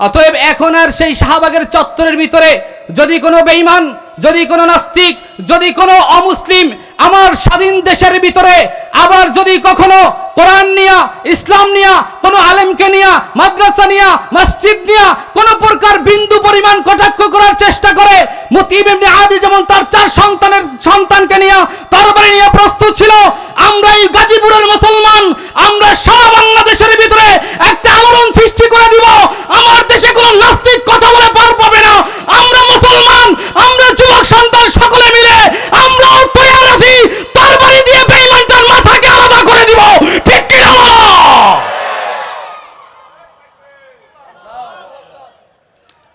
অতএব এখন আর সেই শাহবাগের চত্বরের ভিতরে যদি কোনো বেঈমান, যদি কোনো নাস্তিক, যদি কোনো অমুসলিম আমার স্বাধীন দেশের ভিতরে আবার যদি কখনো কোরআন নিয়া, ইসলাম নিয়া, কোনো আলেমকে নিয়া, মাদ্রাসা নিয়া, মসজিদ নিয়া কোনো প্রকার বিন্দু পরিমাণ কটাক্ষ করার চেষ্টা করে আদি যেমন তার চার সন্তানের সন্তানকে তরবারি নিয়ে প্রস্তুত ছিল, আমরা এই গাজীপুরের মুসলমান, আমরা সারা বাংলাদেশের ভিতরে একটা আলোড়ন সৃষ্টি করে দিব। আমার দেশে কোনো নাস্তিক কথা বলে পার পাবে না। আমরা মুসলমান, আমরা যুবক সন্তান সকলে মিলে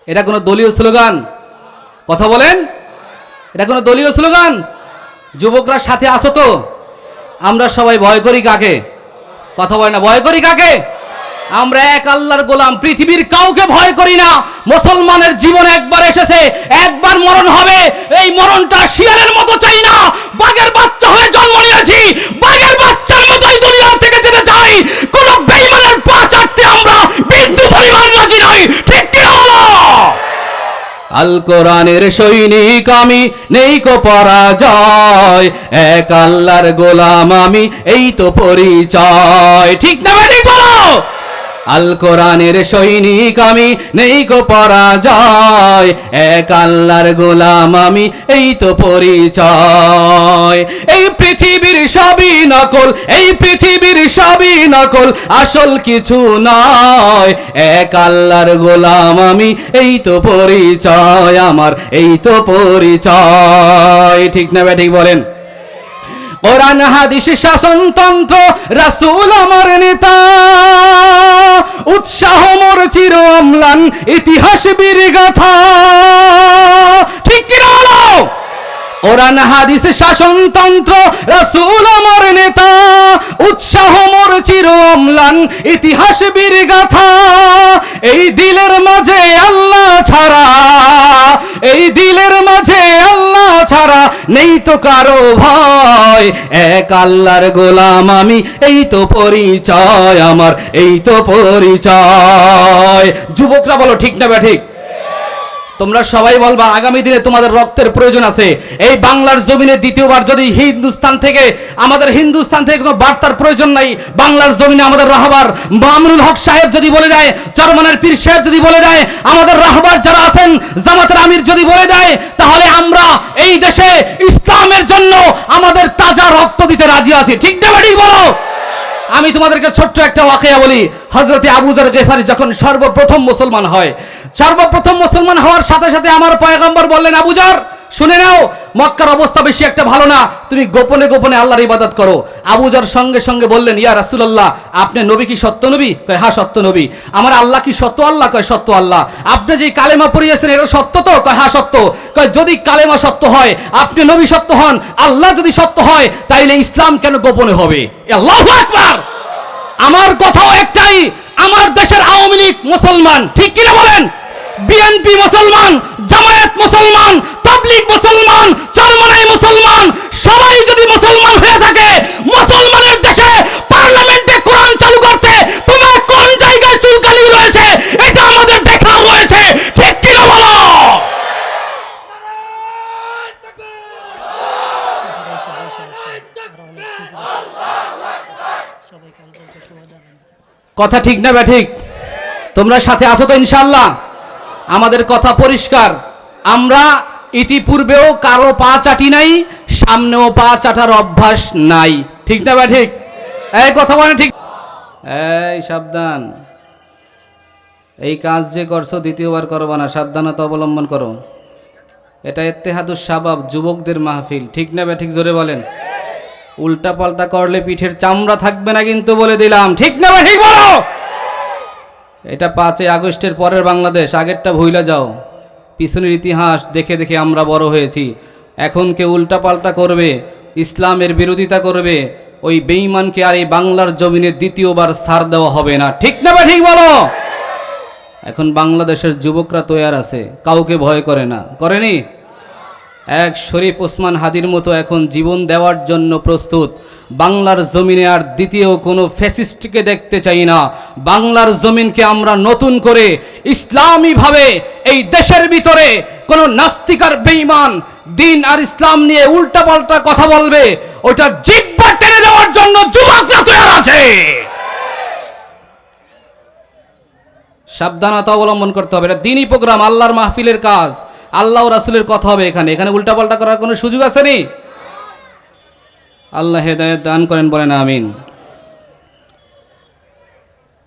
এটা কোনো দলীয় স্লোগান? কথা বলেন। এটা কোনো দলীয় স্লোগান? যুবকরা সাথে আসো তো? আমরা সবাই ভয় করি কাকে? কথা বলে না, ভয় করি কাকে? আমরা এক আল্লাহর গোলাম, পৃথিবীর কাউকে ভয় করি না। মুসলমানের জীবন একবার এসেছে, একবার মরণ হবে। এই মরণটা শিয়ালের মতো চাই না। বাঘের বাচ্চা হয়ে জন্ম নিয়েছি। বাঘের বাচ্চার মতোই দুনিয়া থেকে যেতে চাই কোন বেইমানের পা চাটতে আমরা বিন্দু পরিমাণ রাজি নই ঠিক কি না আল কোরআনের সৈনিক আমি, নেই কো পরাজয়। এক আল্লাহর গোলাম আমি, এই তো পরিচয়। ঠিক না মানে বলো? আল কোরআনের সৈনিক আমি, নেই কো পরাজয়। এক আল্লাহর গোলাম আমি, এই তো পরিচয়। এই পৃথিবীর সবই নকল, এই পৃথিবীর সবই নকল, আসল কিছু নয়। এক আল্লাহর গোলাম আমি, এই তো পরিচয় আমার, এই তো পরিচয়। ঠিক না ঠিক বলেন? কোরআন, হাদিস শাসনতন্ত্র রাসূল আমার নেতা। উৎসাহ মোর চির অম্লান, ইতিহাস বীর গাথা ঠিক কি না কোরআন, হাদিস শাসনতন্ত্র রাসূল আমার নেতা, উৎসাহ মোর চির অম্লান, ইতিহাস বীর গাথা। এই দিলের মাঝে আল্লাহ ছাড়া, এই দিলের মাঝে আল্লাহ ছাড়া নেই তো কারও ভয়। এক আল্লাহর গোলাম আমি, এই তো পরিচয় আমার, এই তো পরিচয়। যুবকরা বলো, ঠিক না ঠিক তোমরা সবাই বলবা, আগামী দিনে তোমাদের রক্তের প্রয়োজন আছে। এই বাংলার জমিনে দ্বিতীয়বার যদি হিন্দুস্তান থেকে, আমাদের হিন্দুস্তান থেকে কোনো বার্তার প্রয়োজন নাই, বাংলার জমিনে আমাদের রাহবার মামুনুল হক সাহেব যদি বলে দেয়, চরমানের পীর সাহেব যদি বলে দেয়, আমাদের রাহবার যারা আছেন, জামাতের আমির যদি বলে দেয়, তাহলে আমরা এই দেশে ইসলামের জন্য আমাদের তাজা রক্ত দিতে রাজি আছি। ঠিক না ঠিক বলো? আমি তোমাদেরকে ছোট্ট একটা ওয়াকিয়া বলি। হজরতে আবুজার গেফারি যখন সর্বপ্রথম মুসলমান হয়, সর্বপ্রথম মুসলমান হওয়ার সাথে সাথে আমার পয়গম্বর বললেন আবুজার শুনে নাও, মক্কার অবস্থা বেশি একটা ভালো না। তুমি গোপনে গোপনে আল্লাহর ইবাদত করো। আবুজার সঙ্গে সঙ্গে বললেন, ইয়া রাসূলুল্লাহ, আপনি নবী কি সত্য নবী? কয় হ্যাঁ সত্য নবী। আমার আল্লাহ কি সত্য আল্লাহ? কয়, সত্য আল্লাহ। আপনি যে কালেমা পড়িয়েছেন, এটা সত্য তো? কয় হ্যাঁ সত্য। কয়, যদি কালেমা সত্য হয়, আপনি নবী সত্য হন, আল্লাহ যদি সত্য হয়, তাইলে ইসলাম কেন গোপনে হবে? আমার কথাও একটাই, আমার দেশের আওয়ামী লীগ মুসলমান, ঠিক কিনা বলেন? বিএনপি মুসলমান, জামায়াত মুসলমান তাবলিগ মুসলমান, চরমনাই মুসলমান, সবাই যদি মুসলমান হয়ে থাকে, মুসলমানের দেশে পার্লামেন্টে কোরআন চালু করতে তোমার কোন জায়গায় চুলকানি রয়েছে? এটা আমাদের দেখার রয়েছে। ঠিক কিনা বলো? কথা ঠিক না ব্যা ঠিক? তোমরা সাথে আসো তো ইনশাল্লাহ আমাদের কথা পরিষ্কার। আমরা ইতিপূর্বেও কারও পা চাটি নাই, সামনেও পা চাটার অভ্যাস নাই। ঠিক না ব্যা ঠিক? এই কথা বলে ঠিক? এই, সাবধান। এই কাজ যে করছ, দ্বিতীয়বার করবা না, সাবধানতা অবলম্বন করো। এটা এত্তেহাদুস সাবাব, যুবকদের মাহফিল। ঠিক না ব্যা ঠিক? জোরে বলেন। উল্টা পাল্টা করলে পিঠের চামড়া থাকবে না কিন্তু বলে দিলাম। ঠিক না বা ঠিক বলো? এটা পাঁচই আগস্টের পরের বাংলাদেশ, আগেরটা ভুইলা যাও। পিছনের ইতিহাস দেখে দেখে আমরা বড় হয়েছি। এখন কেউ উল্টাপাল্টা করবে, ইসলামের বিরোধিতা করবে, ওই বেঈমানকে আর এই বাংলার জমিনে দ্বিতীয়বার সার দেওয়া হবে না। ঠিক না ঠিক বলো? এখন বাংলাদেশের যুবকরা তৈয়ার আছে, কাউকে ভয় করে না। করেনি? এক শরীফ ওসমান হাদির মতো এখন জীবন দেওয়ার জন্য প্রস্তুত। বাংলার জমিনে আর দ্বিতীয় কোনো ফ্যাসিস্টকে দেখতে চাই না। বাংলার জমিনকে আমরা নতুন করে ইসলামীভাবে এই দেশের ভিতরে কোনো নাস্তিকার, বেঈমান, দিন আর ইসলাম নিয়ে উল্টাপাল্টা কথা বলবে, ওটা জিব্বা টেনে দেওয়ার জন্য যুবকরা তৈরি আছে। সাবধানতা অবলম্বন করতে হবে, এটা দিনই প্রোগ্রাম, আল্লাহর মাহফিলের কাজ, আল্লাহ রাসুলের কথা হবে এখানে। এখানে উল্টাপাল্টা করার কোনো সুযোগ আছে নি? আল্লাহ হেদায়ত দান করেন বলেন আমিন।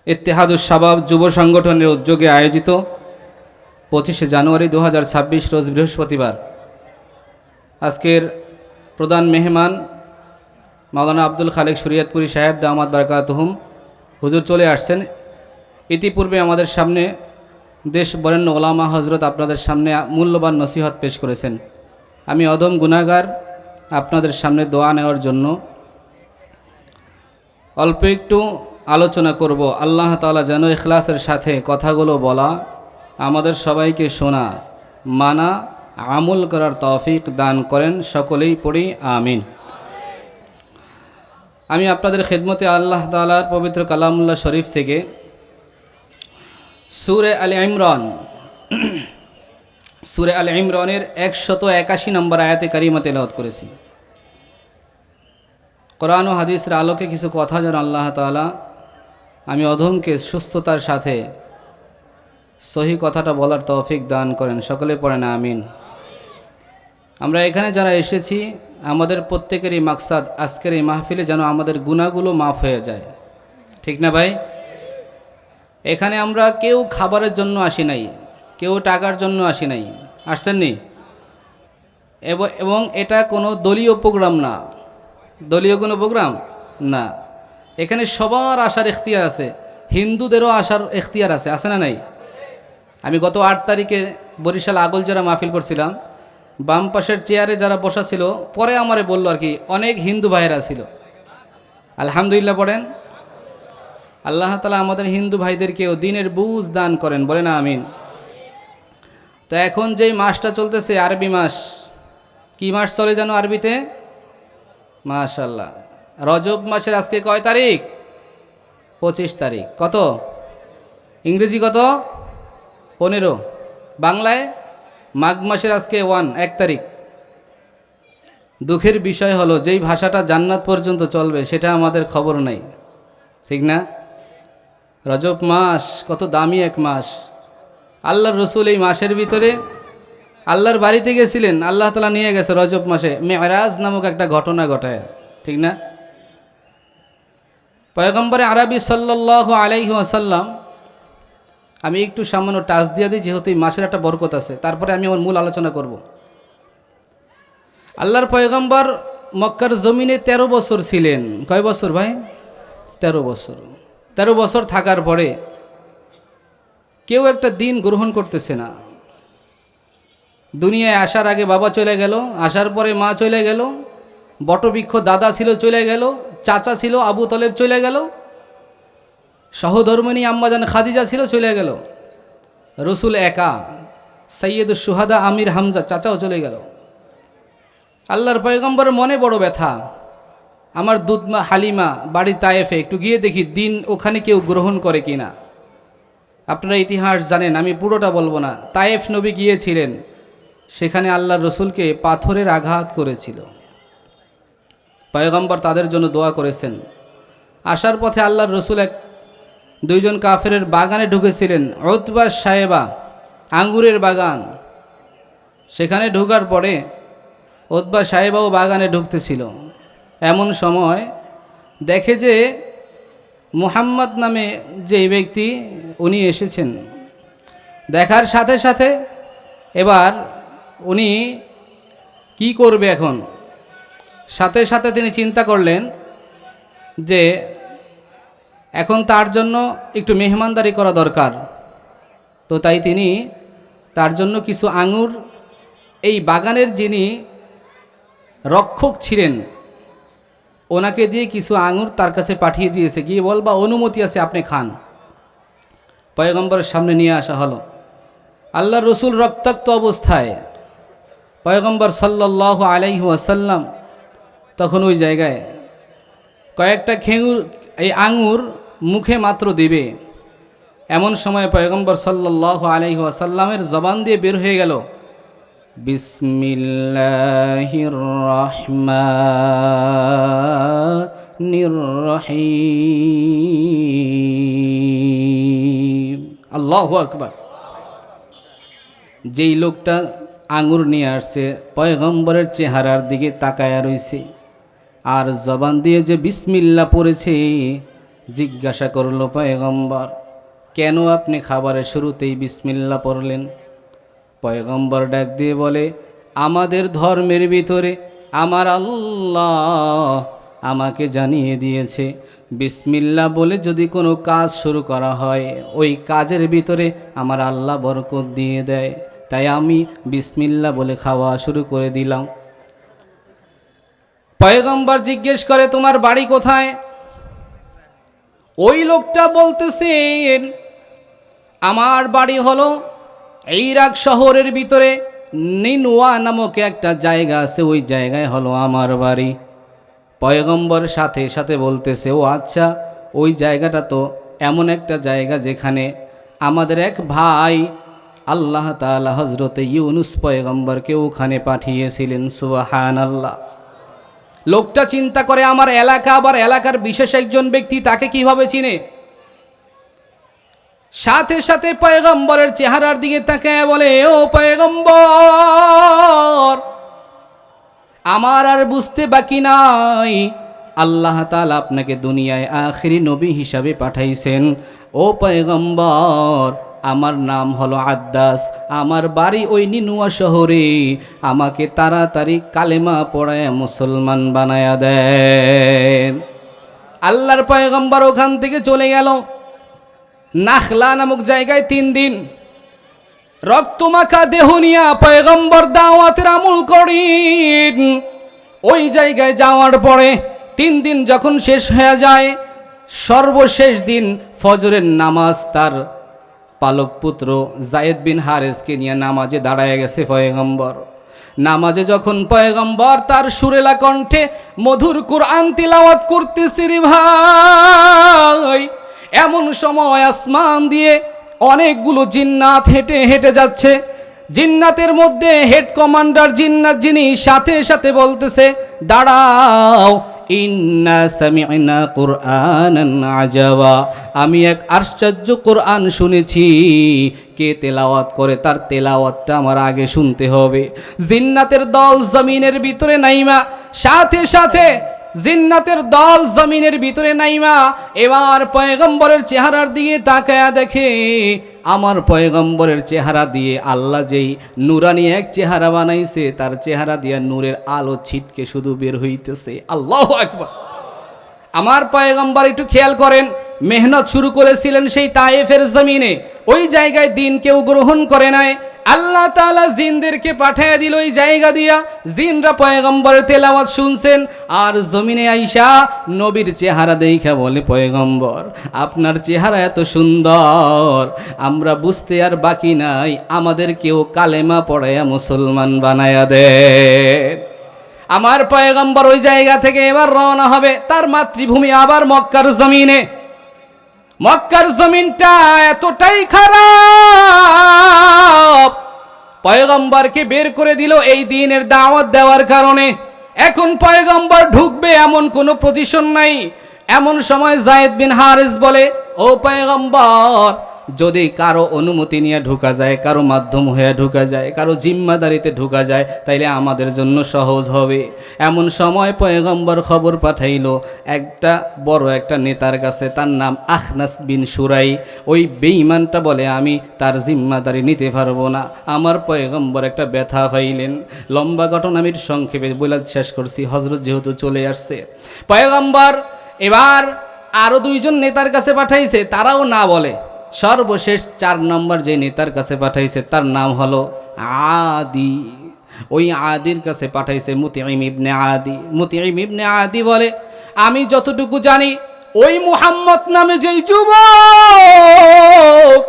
ইত্তেহাদুস শাবাব যুব সংগঠনের উদ্যোগে আয়োজিত পঁচিশে জানুয়ারি দু হাজার ছাব্বিশ রোজ বৃহস্পতিবার। আজকের প্রধান মেহমান মাওলানা আব্দুল খালেক শরিয়াতপুরি সাহেব দামাদ বারকাতহুম হুজুর চলে আসছেন। ইতিপূর্বে আমাদের সামনে দেশ বরেণ্য ওলামা হজরত আপনাদের সামনে মূল্যবান নসিহত পেশ করেছেন। আমি অদম গুনাগার আপনাদের সামনে দোয়া নেওয়ার জন্য অল্প একটু আলোচনা করব। আল্লাহ তালা যেন ইখলাসের সাথে কথাগুলো বলা, আমাদের সবাইকে শোনা, মানা, আমল করার তৌফিক দান করেন। সকলেই পড়ি, আমিন। আমি আপনাদের খেদমতে আল্লাহ তাআলার পবিত্র কালামুল্লাহ শরীফ থেকে সুরে আল ইমরান সুরে আল ইমরনের একশত একাশি নম্বর আয়াতে কারিমা তেলাওয়াত করেছি। কোরআন ও হাদিসের আলোকে কিছু কথা যেন আল্লাহ তাআলা, আমি অধমকে সুস্থতার সাথে সহি কথাটা বলার তৌফিক দান করেন। সকলে পড়েন, আমিন। আমরা এখানে যারা এসেছি, আমাদের প্রত্যেকেরই মাকসাদ আজকের এই মাহফিলে যেন আমাদের গুণাগুলো মাফ হয়ে যায়। ঠিক না ভাই? এখানে আমরা কেউ খাবারের জন্য আসি নাই। কেউ টাকার জন্য আসি নাই। আসছেননি এব- এটা কোনো দলীয় প্রোগ্রাম না। দলীয় কোনো প্রোগ্রাম? না। এখানে সবার আসার এখতিয়ার আছে। হিন্দুদেরও আসার এখতিয়ার আছে। আছে না নাই? আমি গত আট তারিখে বরিশাল আগল যারা মাহফিল করছিলাম। বাম পাশের চেয়ারে যারা বসা ছিল, পরে আমারে বলল আর কি, অনেক হিন্দু ভাইয়েরা ছিল। আলহামদুলিল্লাহ পড়েন। আল্লাহ তালা আমাদের হিন্দু ভাইদেরকেও দিনের বুঝ দান করেন। বলে না আমিন। তো এখন যেই মাসটা চলতেছে, আরবি মাস, কি মাস চলে জানো আরবিতে? মাশাল্লাহ রজব মাসের আজকে কয় তারিখ? পঁচিশ তারিখ। কত? ইংরেজি কত? পনেরো। বাংলায়? মাঘ মাসের আজকে ওয়ান, এক তারিখ। দুঃখের বিষয় হলো, যেই ভাষাটা জান্নাত পর্যন্ত চলবে, সেটা আমাদের খবর নাই। ঠিক না? রজব মাস, কত দামি এক মাস। আল্লাহর রসুল এই মাসের ভিতরে আল্লাহর বাড়িতে গেছিলেন, আল্লাহ তালা নিয়ে গেছে রজব মাসে। মেহরাজ নামক একটা ঘটনা ঘটায়, ঠিক না? পয়গম্বরে আরবি সাল্লাহ আলাইহি আসাল্লাম আমি একটু সামান্য টাচ দিয়ে দিই, যেহেতু এই মাসের একটা বরকত আছে, তারপরে আমি আমার মূল আলোচনা করব। আল্লাহর পয়গম্বর মক্কার জমিনে ১৩ বছর ছিলেন। কয় বছর ভাই? ১৩ বছর। ১৩ বছর থাকার পরে কেউ একটা দিন গ্রহণ করতেছে না। দুনিয়ায় আসার আগে বাবা চলে গেল, আসার পরে মা চলে গেল, বটবৃক্ষ দাদা ছিল চলে গেল, চাচা ছিল আবু তলেব চলে গেল, সহধর্মিনী আম্মাজান খাদিজা ছিল চলে গেল, রসুল একা, সৈয়দ সুহাদা আমির হামজা চাচাও চলে গেল। আল্লাহর পয়গম্বরের মনে বড় ব্যথা। আমার দুধমা হালিমা বাড়ি তায়েফে একটু গিয়ে দেখি দিন ওখানে কেউ গ্রহণ করে কি না আপনারা ইতিহাস জানেন, আমি পুরোটা বলব না। তায়েফ নবী গিয়েছিলেন, সেখানে আল্লাহর রসুলকে পাথরের আঘাত করেছিল। পয়গম্বর তাদের জন্য দোয়া করেছেন। আসার পথে আল্লাহর রসুল এক, দুইজন কাফেরের বাগানে ঢুকেছিলেন রতবা সাহেবা আঙ্গুরের বাগান। সেখানে ঢোকার পরে ওতবা সাহেবাও বাগানে ঢুকতেছিল। এমন সময় দেখে যে মুহাম্মদ নামে যে ব্যক্তি, উনি এসেছেন। দেখার সাথে সাথে এবার উনি কি করবে এখন? সাথে সাথে তিনি চিন্তা করলেন যে এখন তার জন্য একটু মেহমানদারি করা দরকার। তো তাই তিনি তার জন্য কিছু আঙুর, এই বাগানের যিনি রক্ষক ছিলেন ওনাকে দিয়ে কিছু আঙুর তার কাছে পাঠিয়ে দিয়েছে। গিয়ে বলবা অনুমতি আছে, আপনি খান। পয়গম্বরের সামনে নিয়ে আসা হলো। আল্লাহ রসুল রক্তাক্ত অবস্থায়। পয়গম্বর সাল্লাহ আলাইহি ওয়াসাল্লাম তখন ওই জায়গায় কয়েকটা খেঙুর, এই আঙুর মুখে মাত্র দিবে। এমন সময় পয়গম্বর সাল্লাহ আলাইহি আসাল্লামের জবান দিয়ে বের হয়ে গেল। বিসমিল্লাহির রহমানির রহিম আল্লাহু আকবার। যেই লোকটা আঙুর নিয়ে আসছে পয়গম্বরের চেহারার দিকে তাকায়া রইছে। আর জবান দিয়ে যে বিসমিল্লা পড়েছে জিজ্ঞাসা করল পয়গম্বর কেন আপনি খাবারের শুরুতেই বিসমিল্লা পড়লেন? পয়গম্বর ডাক দিয়ে বলে, আমাদের ধর্মের ভিতরে আমার আল্লাহ আমাকে জানিয়ে দিয়েছে। বিসমিল্লা বলে যদি কোনো কাজ শুরু করা হয়, ওই কাজের ভিতরে আমার আল্লাহ বরকত দিয়ে দেয়। তাই আমি বিসমিল্লা বলে খাওয়া শুরু করে দিলাম। পয়গম্বর জিজ্ঞেস করে, তোমার বাড়ি কোথায়? ওই লোকটা বলতেছেন, আমার বাড়ি হলো ইরাক শহরের ভিতরে নিনওয়া নামক একটা জায়গা আছে, ওই জায়গায় হলো আমার বাড়ি। পয়গম্বর সাথে সাথে বলতেছে, ও আচ্ছা ওই জায়গাটা তো এমন একটা জায়গা যেখানে আমাদের এক ভাই আল্লাহ তাআলা হজরতে ইউনুস পয়গম্বরকে ওখানে পাঠিয়েছিলেন সুবাহান আল্লাহ লোকটা চিন্তা করে, আমার এলাকা আবার এলাকার বিশেষ একজন ব্যক্তি তাকে কীভাবে চিনে? সাথে সাথে পয়গম্বরের চেহারার দিকে তাকায় বলে, ও পয়গম্বর, আমার আর বুঝতে বাকি নাই। আল্লাহ তাআলা আপনাকে দুনিয়ায় আখেরি নবী হিসাবে পাঠাইছেন। ও পয়গম্বর, আমার নাম হলো আদ্দাস। আমার বাড়ি ওই নিনুয়া শহরে। আমাকে তাড়াতাড়ি কালেমা পড়ায় মুসলমান বানায়া দেন। আল্লাহর পয়গম্বর ওখান থেকে চলে গেল। নাখলা নামক জায়গায় তিন দিন। রক্তমাখা দেহ নিয়া পয়গম্বর দাওয়াতের আমল করেন। ওই জায়গায় যাওয়ার পরে তিন দিন যখন শেষ হয়ে যায়, সর্বশেষ দিন ফজরের নামাজ তার পালক পুত্র জায়েদ বিন হারেসকে নিয়ে নামাজে দাঁড়ায় গেছে পয়গম্বর। নামাজে যখন পয়গম্বর তার সুরেলা কণ্ঠে মধুর কোরআন তিলাওয়াত করতেছে রে ভাই এমন সময় আসমান দিয়ে অনেকগুলো জিন্নাত হেঁটে হেঁটে যাচ্ছে। জিন্নাতের মধ্যে হেড কমান্ডার জিন্নাত যিনি সাথে সাথে বলতেছে, দাঁড়াও আমি এক আশ্চর্য কোরআন শুনেছি। কে তেলাওয়াত করে তার তেলাওয়াতটা আমার আগে শুনতে হবে। জিন্নাতের দল জমিনের ভিতরে নাইমা, সাথে সাথে জিন্নাতের দল জমিনের ভিতরে নাইমা, এবার পয়গম্বরের চেহারার দিকে তাকায়া দেখে, আমার পয়গম্বরের চেহারা দিয়ে আল্লাহ যেই নুরানি এক চেহারা বানাইছে, তার চেহারা দিয়ে নূরের আলো ছিটকে শুধু বের হইতেছে। আল্লাহ একবার আমার পয়গম্বর একটু খেয়াল করেন, মেহনত শুরু করেছিলেন সেই তায়েফের জমিনে। ওই জায়গায় দিন কেউ গ্রহণ করে নাই আল্লাহ তাআলা জিনদেরকে পাঠিয়ে দিল ওই জায়গা দিয়া। জিনরা পয়গম্বরের তেলাওয়াত শুনছেন, আর জমিনে আইসা নবীর চেহারা দেখা বলে, পয়গম্বর, আপনার চেহারা এত সুন্দর, আমরা বুঝতে আর বাকি নাই আমাদের কেউ কালেমা পড়ায়া মুসলমান বানায়া দেয় আমার পয়গম্বর ওই জায়গা থেকে এবার রওনা হবে, তার মাতৃভূমি আবার মক্কার জমিনে। মক্কার জমিনটা এতটাই খারাপ। পয়গম্বরকে বের করে দিল এই দিনের দাওয়াত দেওয়ার কারণে। এখন পয়গম্বর ঢুকবে এমন কোনো প্রতিশন নাই। এমন সময় জায়েদ বিন হারিস বলে, ও পয়গম্বর যদি কারও অনুমতি নিয়ে ঢুকা যায়, কারও মাধ্যম হয়ে ঢুকা যায়, কারও জিম্মাদারিতে ঢুকা যায়, তাইলে আমাদের জন্য সহজ হবে। এমন সময় পয়গম্বর খবর পাঠাইল, একটা বড় একটা নেতার কাছে, তার নাম আখনাস বিন সুরাই। ওই বেঈমানটা বলে, আমি তার জিম্মাদারি নিতে পারব না। আমার পয়গম্বর একটা ব্যথা পাইলেন। লম্বা ঘটনা আমি সংক্ষেপে বলে শেষ করছি। হজরত যেহেতু চলে আসছে। পয়গম্বর এবার আরও দুইজন নেতার কাছে পাঠাইছে, তারাও না বলে। সর্বশেষ চার নম্বর যে নেতার কাছে পাঠাইছে, তার নাম হলো আদি। ওই আদির কাছে পাঠাইছে মুতিম ইবনে আদি। মুতিম ইবনে আদি বলে, আমি যতটুকু জানি, ওই মুহাম্মদ নামে যেই যুবক,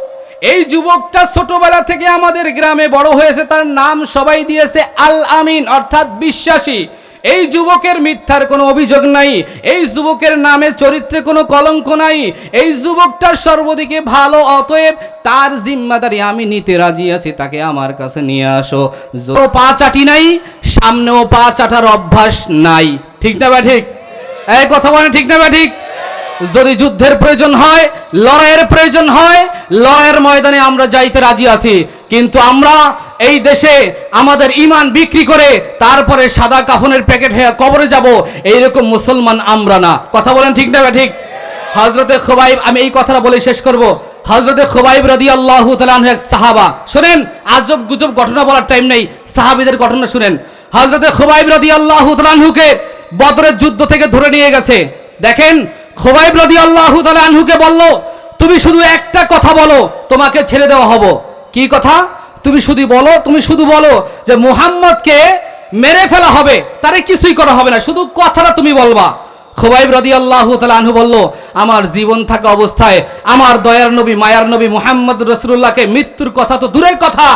এই যুবকটা ছোটবেলা থেকে আমাদের গ্রামে বড় হয়েছে, তার নাম সবাই দিয়েছে আল আমিন, অর্থাৎ বিশ্বাসী। এই যুবকের মিথ্যার কোনো অভিযোগ নাই, এই যুবকের নামে চরিত্রে কোনো কলঙ্ক নাই, এই যুবকটা সর্বদিকে ভালো, অতএব তার জিম্মাদারি আমি নিতে রাজি আছি, তাকে আমার কাছে নিয়ে আসো। পা চাটি নাই, সামনেও পা চাটার অভ্যাস নাই। ঠিক না বা ঠিক? এই কথা বলে ঠিক না বা ঠিক? যদি যুদ্ধের প্রয়োজন হয়, লড়াইয়ের প্রয়োজন হয়, লড়াইয়ের ময়দানে আমরা যাইতে রাজি আছি। কিন্তু আমরা এই দেশে আমাদের ইমান বিক্রি করে তারপরে সাদা কাফনের প্যাকেট হয়ে কবরে যাব, এইরকম মুসলমান আমরা না। কথা বলেন ঠিক না ঠিক? হজরতে খোবাইব, আমি এই কথাটা বলে শেষ করব। হজরতে খোবাইব রাদি আল্লাহ এক সাহাবা। শোনেন, আজব গুজব ঘটনা বলার টাইম নেই, সাহাবিদের ঘটনা শুনেন। হজরতে খোবাইব রাদি আল্লাহ তালানহুকে বদরের যুদ্ধ থেকে ধরে নিয়ে গেছে। দেখেন, খোবাইব রাদি আল্লাহ তালানহুকে বলল, তুমি শুধু একটা কথা বলো, তোমাকে ছেড়ে দেওয়া হব। কি কথা? তুমি শুধু বলো, তুমি শুধু বলো যে মুহাম্মদকে মেরে ফেলা হবে, তারে কিছুই করা হবে না, শুধু কথাটা তুমি বলবা। খোবাইব রদি আল্লাহ আনহু বলল, আমার জীবন থাকা অবস্থায় আমার দয়ার নবী, মায়ার নবী মুহাম্মদ রসুল্লাহকে মৃত্যুর কথা তো দূরের কথা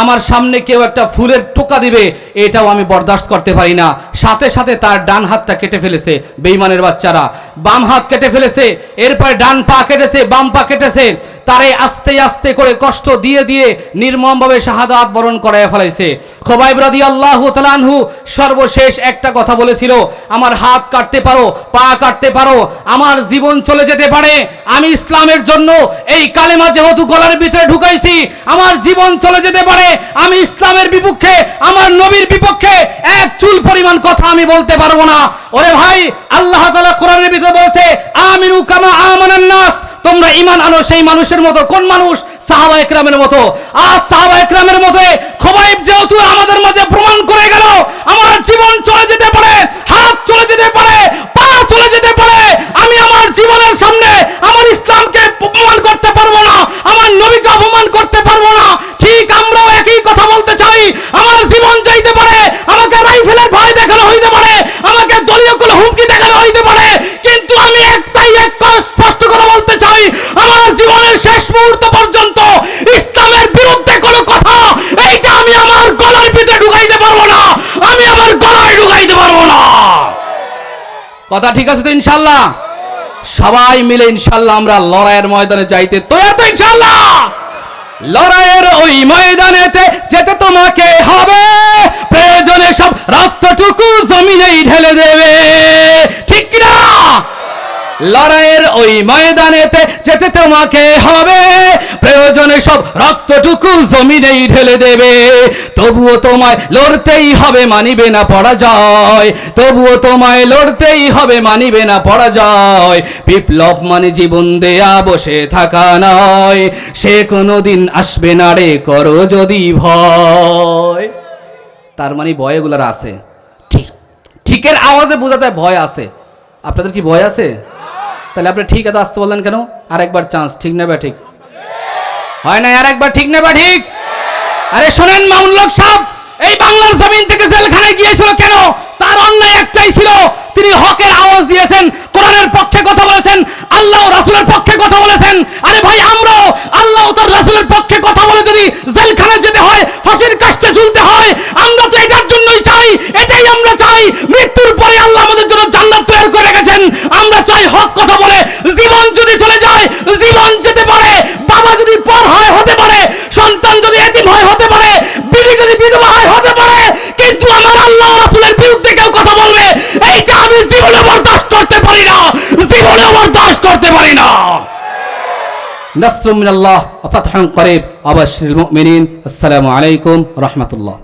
আমার সামনে কেউ একটা ফুলের টোকা দিবে, এটাও আমি বরদাস্ত করতে পারি না। সাথে সাথে তার ডান হাতটা কেটে ফেলেছে বেইমানের বাচ্চারা। বাম হাত কেটে ফেলেছে, এরপরে ডান পা কেটেছে, বাম পা কেটেছে। তারে আস্তে আস্তে করে কষ্ট দিয়ে দিয়ে নির্মমভাবে শাহাদাত বরণ করায় ফেলাইছে। খোবাইব রাদি আল্লাহ তালানহু সর্বশেষ একটা কথা বলেছিল, আমার হাত কাটতে পারো, পা কাটতে পারো, আমার জীবন চলে যেতে পারে। আমি ইসলামের জন্য এই কালেমা যেহেতু গলার ভিতরে ঢুকাইছি, আমার জীবন চলে যেতে পারে। আমি ইসলামের বিপক্ষে, আমার নবীর বিপক্ষে এক চুল পরিমাণ কথা আমি বলতে পারব না। ওরে ভাই, আল্লাহ তাআলা কোরআনের ভিতরে বলেছে, আমিনু কামা আমানান নাস। তোমরা ইমান আনো সেই মানুষের মতো। কোন মানুষ? সাহাবা একরামের মতো। আজ সাহাবা একরামের মতো খোবাইব যেহেতু আমাদের মাঝে প্রমাণ করে গেল, আমার জীবন চলে যেতে পারে, হাত চলে যেতে পারে পা চলে যেতে পারে আমি আমার জীবনের সামনে আমার ইসলামকে অপমান করতে পারব না আমার নবীকে অপমান করতে পারব না ঠিক আমরাও একই কথা বলতে চাই আমার জীবন যাইতে পারে আমাকে রাইফেলের ভয় দেখানো হইতে পারে আমাকে দলীয় কোনো হুমকি দেখানো হইতে পারে কিন্তু আমি একটাই এক স্পষ্ট করে বলতে চাই আমার জীবনের শেষ মুহূর্ত পর্যন্ত ইসলামের বিরুদ্ধে কোনো কথা এইটা আমি আমার গলার ভিতরে ঢুকাইতে পারব না আমি আমার গলায় ঢুকাইতে পারব না। কথা ঠিক আছে তো ইনশাল্লাহ সবাই মিলে ইনশাল্লাহ আমরা লড়াইয়ের ময়দানে যাইতে তৈরি তো ইনশাল্লাহ লড়াইয়ের ওই ময়দানেতে যেতে তোমাকে হবে। প্রয়োজনে সব রক্তটুকু জমিনেই ঢেলে দেবে। ঠিক কিনা? লড়াইয়ের ওই ময়দানেতে যেতে তোমাকে হবে। প্রয়োজনে সব রক্তটুকু জমিনেই ঢেলে দেবে। তবুও তোমায় লড়তেই হবে, মানিবে না পরাজয়। তবুও তোমায় লড়তেই হবে, মানিবে না পরাজয়। বিপ্লব মানে জীবন দেয়া, বসে থাকা নয়। সে কোনো দিন আসবে না রে, করো যদি ভয়। তার মানে ভয় এগুলার আছে। ঠিক ঠিকের আওয়াজে বোঝা যায় ভয় আছে। আপনাদের কি ভয় আছে? তাহলে আপনি ঠিক এত আসতে বললেন কেন? আরেকবার চান্স ঠিক নেবে ঠিক? হয় না আর একবার ঠিক নেবে ঠিক? আরে শোনেন মামুল্লক সাহেব, এই বাংলার জমিন থেকে জেলখানায় গিয়েছিল কেন? তার অন্যায় একটাই ছিল, তিনি হকের আওয়াজ দিয়েছেন, কোরআনের পক্ষে কথা বলেছেন, আল্লাহ রাসুলের পক্ষে কথা বলেছেন। আরে ভাই, আমরাও আল্লাহ তার রাসূলের পক্ষে কথা বলে যদি জেলখানায় যেতে হয়, ফাঁসির কাস্টে ঝুলতে হয় চাই হক কথা বলে জীবন যদি চলে যায়, জীবন যেতে পারে, বাবা যদি পর হয় হতে পারে, সন্তান যদি এতিম হয় হতে পারে, বিবি যদি বিধবা হয় হতে পারে, কিন্তু আমার আল্লাহ রাসূলের বিরুদ্ধে কেউ কথা বলবে এইটা আমি জীবনে বরদাস্ত করতে পারি না, জীবনে বরদাস্ত করতে পারি না। নাসরুম মিনাল্লাহ ওয়া ফাতহুন করিব আবাশশিরিল মুমিনিন, আসসালামু আলাইকুম রাহমাতুল্লাহ।